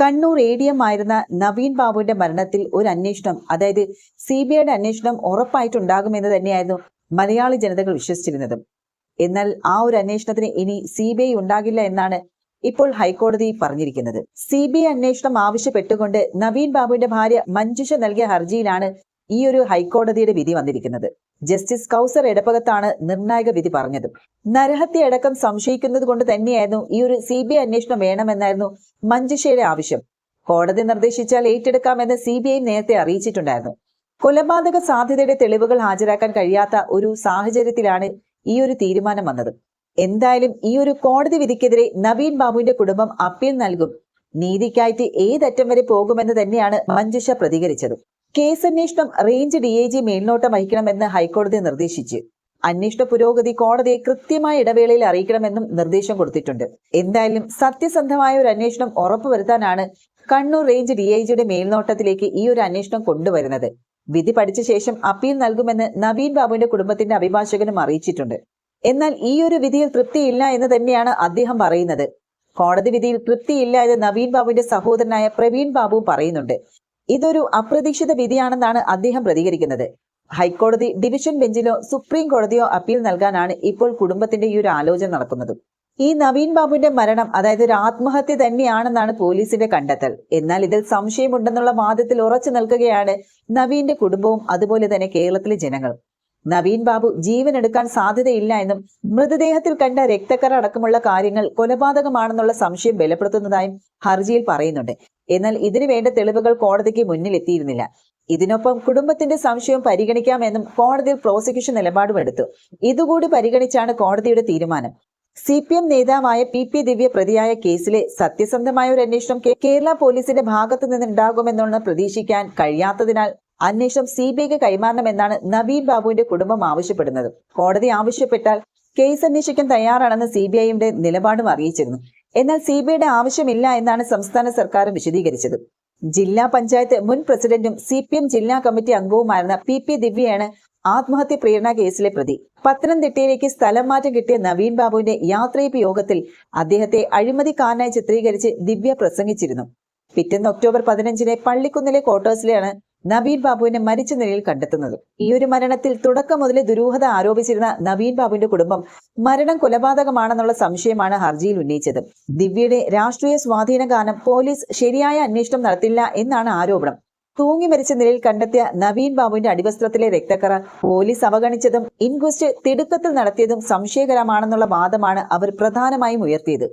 Kannur A D M ആയിരുന്ന നവീൻ ബാബുവിന്റെ മരണത്തിൽ ഒരു അന്വേഷണം അതായത് സി ബി ഐയുടെ അന്വേഷണം ഉറപ്പായിട്ടുണ്ടാകുമെന്ന് തന്നെയായിരുന്നു മലയാളി ജനതകൾ വിശ്വസിച്ചിരുന്നത്. എന്നാൽ ആ ഒരു അന്വേഷണത്തിന് ഇനി സി ബി ഐ ഉണ്ടാകില്ല എന്നാണ് ഇപ്പോൾ ഹൈക്കോടതി പറഞ്ഞിരിക്കുന്നത്. സി ബി ഐ അന്വേഷണം ആവശ്യപ്പെട്ടുകൊണ്ട് നവീൻ ബാബുവിന്റെ ഭാര്യ മഞ്ജുഷ നൽകിയ ഹർജിയിലാണ് ഈ ഒരു ഹൈക്കോടതിയുടെ വിധി വന്നിരിക്കുന്നത്. ജസ്റ്റിസ് കൗസർ എടപ്പകത്താണ് നിർണായക വിധി പറഞ്ഞത്. നരഹത്യ അടക്കം സംശയിക്കുന്നത് കൊണ്ട് തന്നെയായിരുന്നു ഈ ഒരു സി ബി ഐ അന്വേഷണം വേണമെന്നായിരുന്നു മഞ്ജുഷയുടെ ആവശ്യം. കോടതി നിർദ്ദേശിച്ചാൽ ഏറ്റെടുക്കാമെന്ന് സി ബി ഐ നേരത്തെ അറിയിച്ചിട്ടുണ്ടായിരുന്നു. കൊലപാതക സാധ്യതയുടെ തെളിവുകൾ ഹാജരാക്കാൻ കഴിയാത്ത ഒരു സാഹചര്യത്തിലാണ് ഈ ഒരു തീരുമാനം വന്നത്. എന്തായാലും ഈ ഒരു കോടതി വിധിക്കെതിരെ നവീൻ ബാബുവിന്റെ കുടുംബം അപ്പീൽ നൽകും. നീതിക്കായിട്ട് ഏതറ്റം വരെ പോകുമെന്ന് തന്നെയാണ് മഞ്ജുഷ പ്രതികരിച്ചത്. കേസന്വേഷണം റേഞ്ച് ഡി ഐ ജി മേൽനോട്ടം വഹിക്കണമെന്ന് ഹൈക്കോടതി നിർദ്ദേശിച്ചു. അന്വേഷണ പുരോഗതി കോടതിയെ കൃത്യമായ ഇടവേളയിൽ അറിയിക്കണമെന്നും നിർദ്ദേശം കൊടുത്തിട്ടുണ്ട്. എന്തായാലും സത്യസന്ധമായ ഒരു അന്വേഷണം ഉറപ്പുവരുത്താനാണ് കണ്ണൂർ റേഞ്ച് ഡി ഐ ജിയുടെ മേൽനോട്ടത്തിലേക്ക് ഈ ഒരു അന്വേഷണം കൊണ്ടുവരുന്നത്. വിധി പഠിച്ച ശേഷം അപ്പീൽ നൽകുമെന്ന് നവീൻ ബാബുവിന്റെ കുടുംബത്തിന്റെ അഭിഭാഷകനും അറിയിച്ചിട്ടുണ്ട്. എന്നാൽ ഈ ഒരു വിധിയിൽ തൃപ്തിയില്ല എന്ന് തന്നെയാണ് അദ്ദേഹം പറയുന്നത്. കോടതി വിധിയിൽ തൃപ്തിയില്ല എന്ന് നവീൻ ബാബുവിന്റെ സഹോദരനായ പ്രവീൺ ബാബു പറയുന്നുണ്ട്. ഇതൊരു അപ്രതീക്ഷിത വിധിയാണെന്നാണ് അദ്ദേഹം പ്രതികരിക്കുന്നത്. ഹൈക്കോടതി ഡിവിഷൻ ബെഞ്ചിലോ സുപ്രീം കോടതിയോ അപ്പീൽ നൽകാനാണ് ഇപ്പോൾ കുടുംബത്തിന്റെ ഈ ഒരു ആലോചന നടക്കുന്നത്. ഈ നവീൻ ബാബുവിന്റെ മരണം അതായത് ഒരു ആത്മഹത്യ തന്നെയാണെന്നാണ് പോലീസിന്റെ കണ്ടെത്തൽ. എന്നാൽ ഇതിൽ സംശയമുണ്ടെന്നുള്ള വാദത്തിൽ ഉറച്ചു നിൽക്കുകയാണ് നവീന്റെ കുടുംബവും അതുപോലെ തന്നെ കേരളത്തിലെ ജനങ്ങളും നവീൻ ബാബു ജീവൻ എടുക്കാൻ സാധ്യതയില്ല എന്നും മൃതദേഹത്തിൽ കണ്ട രക്തക്കറ അടക്കമുള്ള കാര്യങ്ങൾ കൊലപാതകമാണെന്നുള്ള സംശയം ബലപ്പെടുത്തുന്നതായും ഹർജിയിൽ പറയുന്നുണ്ട്. എന്നാൽ ഇതിനു വേണ്ട തെളിവുകൾ കോടതിക്ക് മുന്നിൽ എത്തിയിരുന്നില്ല. ഇതിനൊപ്പം കുടുംബത്തിന്റെ സംശയം പരിഗണിക്കാമെന്നും കോടതിയിൽ പ്രോസിക്യൂഷൻ നിലപാടും എടുത്തു. ഇതുകൂടി പരിഗണിച്ചാണ് കോടതിയുടെ തീരുമാനം. സി പി എം നേതാവായ പി പി ദിവ്യ പ്രതിയായ കേസിലെ സത്യസന്ധമായ ഒരു അന്വേഷണം കേരള പോലീസിന്റെ ഭാഗത്തു നിന്നുണ്ടാകുമെന്നുള്ള പ്രതീക്ഷിക്കാൻ കഴിയാത്തതിനാൽ അന്വേഷണം സി ബി ഐക്ക് കൈമാറണമെന്നാണ് നവീൻ ബാബുവിന്റെ കുടുംബം ആവശ്യപ്പെടുന്നത്. കോടതി ആവശ്യപ്പെട്ടാൽ കേസ് അന്വേഷിക്കാൻ തയ്യാറാണെന്ന് സി ബി ഐയുടെ നിലപാടും അറിയിച്ചിരുന്നു. എന്നാൽ സി ബി ഐയുടെ ആവശ്യമില്ല എന്നാണ് സംസ്ഥാന സർക്കാരും വിശദീകരിച്ചത്. ജില്ലാ പഞ്ചായത്ത് മുൻ പ്രസിഡന്റും സി പി എം ജില്ലാ കമ്മിറ്റി അംഗവുമായിരുന്ന പി പി ദിവ്യയാണ് ആത്മഹത്യ പ്രേരണ കേസിലെ പ്രതി. പത്തനംതിട്ടയിലേക്ക് സ്ഥലം മാറ്റം കിട്ടിയ നവീൻ ബാബുവിന്റെ യാത്രയപ്പ് യോഗത്തിൽ അദ്ദേഹത്തെ അഴിമതിക്കാരനായി ചിത്രീകരിച്ച് ദിവ്യ പ്രസംഗിച്ചിരുന്നു. പിറ്റേന്ന് ഒക്ടോബർ പതിനഞ്ചിന് പള്ളിക്കുന്നിലെ ക്വാർട്ടേഴ്സിലാണ് നവീൻ ബാബുവിനെ മരിച്ച നിലയിൽ കണ്ടെത്തുന്നത് ഈ ഒരു മരണത്തിൽ തുടക്കം മുതലേ ദുരൂഹത ആരോപിച്ചിരുന്ന നവീൻ ബാബുവിന്റെ കുടുംബം മരണം കൊലപാതകമാണെന്നുള്ള സംശയമാണ് ഹർജിയിൽ ഉന്നയിച്ചത്. ദിവ്യയുടെ രാഷ്ട്രീയ സ്വാധീന കാരണം പോലീസ് ശരിയായ അന്വേഷണം നടത്തില്ല എന്നാണ് ആരോപണം. തൂങ്ങി മരിച്ച നിലയിൽ കണ്ടെത്തിയ നവീൻ ബാബുവിന്റെ അടിവസ്ത്രത്തിലെ രക്തക്കറ പോലീസ് അവഗണിച്ചതും ഇൻക്വസ്റ്റ് തിടുക്കത്തിൽ നടത്തിയതും സംശയകരമാണെന്നുള്ള വാദമാണ് അവർ പ്രധാനമായും ഉയർത്തിയത്.